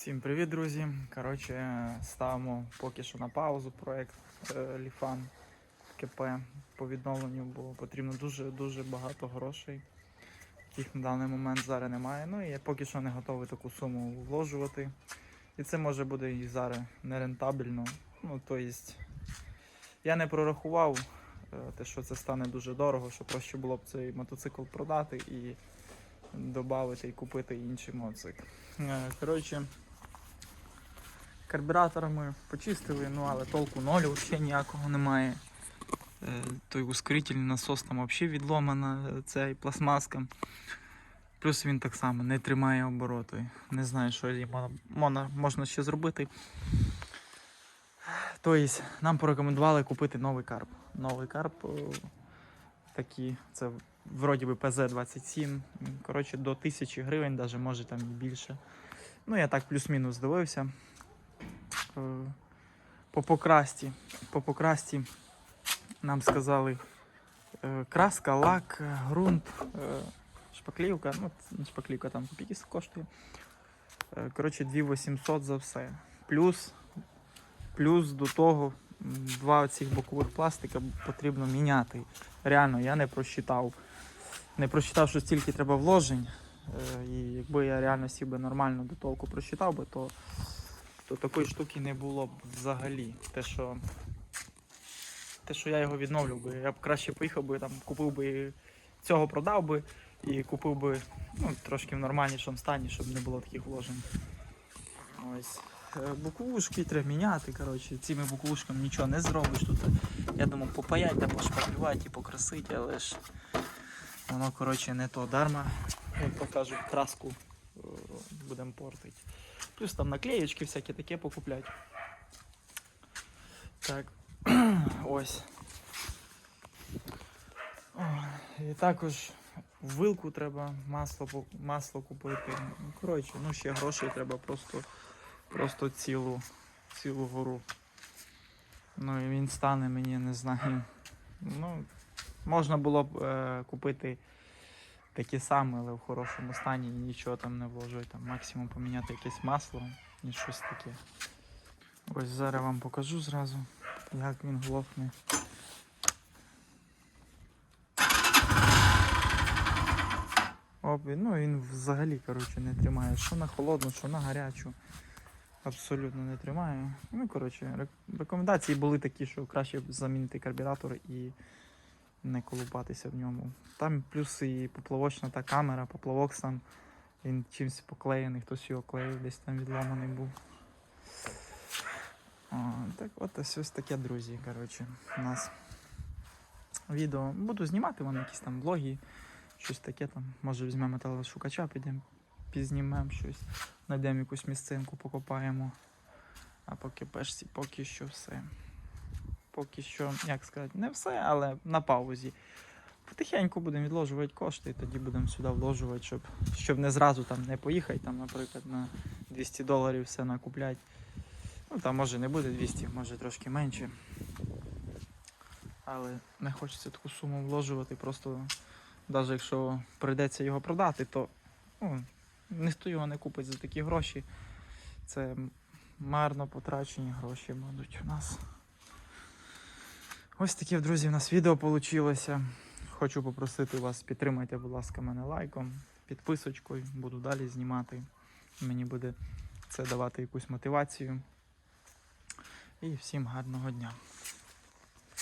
Всім привіт, друзі! Коротше, ставимо поки що на паузу проект е, Ліфан КП по відновленню, бо потрібно дуже-дуже багато грошей, яких на даний момент зараз немає. Ну і я поки що не готовий таку суму вложувати. І це може буде і зараз нерентабельно. Ну, то єсть, я не прорахував е, те, що це стане дуже дорого, що проще було б цей мотоцикл продати і додати і купити інший мотоцикл. Е, Коротше, карбюратор ми почистили, ну але толку ноль взагалі ніякого немає. Е, Той ускоритель насос там взагалі відломана ця пластмаска. Плюс він так само не тримає обороти. Не знаю, що можна ще зробити. Тобто нам порекомендували купити новий карп. Новий карп е, такі, це вроді би ПЗ-27. Коротше, до 1000 гривень, навіть може там і більше. Ну, я так плюс-мінус дивився. Е, По покрасті. По покрасті нам сказали е, краска, лак, е, ґрунт, шпаклівка. Ну, шпаклівка там копійки коштує. Коротше, 2800 за все. Плюс, плюс до того два цих бокових пластика потрібно міняти. Реально, я не просчитав. Не просчитав, що стільки треба вложень. І якби я реально сів би нормально до толку просчитав би, то, то такої штуки не було б взагалі. Те, що, те, що я його відновлював би, я б краще поїхав би, там, купив би цього продав би і купив би ну, трошки в нормальнішому стані, щоб не було таких вложень. Ось. Е, треба міняти. Коротше. Цими буковушками нічого не зробиш. Тут, я думав, попаять та пошпаклювати і покрасити, але ж воно коротше не то дарма, як то кажуть, краску е, будемо портити. Плюс там наклеєчки всякі таке покуплять. Так. Ось. І також вилку треба масло, масло купити. Ну, Коротше, ну ще грошей треба просто, просто цілу, цілу гору. Ну і він стане мені, не знаю. Ну, можна було б е, купити такі самі, але в хорошому стані і нічого там не вложити. Там максимум поміняти якесь масло і щось таке. Ось зараз вам покажу зразу, як він глохне. Оп, ну він взагалі коротше, не тримає. Що на холодну, що на гарячу. Абсолютно не тримає. Ну, коротше, рекомендації були такі, що краще замінити карбюратор і не колупатися в ньому. Там плюс і поплавочна та камера, поплавок сам він чимось поклеєний, хтось його клеїв, десь там відламаний був. О, так от ось таке, друзі. Коротше, у нас відео. Буду знімати вам якісь там влоги, щось таке там. Може візьмемо телешукача, підемо, пізнімемо щось, знайдемо якусь місцинку, покопаємо. А поки пешці, поки що все. Поки що, як сказати, не все, але на паузі. Потихеньку будемо відложувати кошти, і тоді будемо сюди вложувати, щоб, щоб не зразу там не поїхати, там, наприклад, на 200 доларів все накупляти. Ну, там може не буде 200, може трошки менше. Але не хочеться таку суму вложувати, просто навіть якщо прийдеться його продати, то ну, ніхто його не купить за такі гроші. Це марно потрачені гроші будуть у нас. Ось таке, друзі, у нас відео вийшло. Хочу попросити вас, підтримайте, будь ласка, мене лайком, підписочкою. Буду далі знімати. Мені буде це давати якусь мотивацію. І всім гарного дня.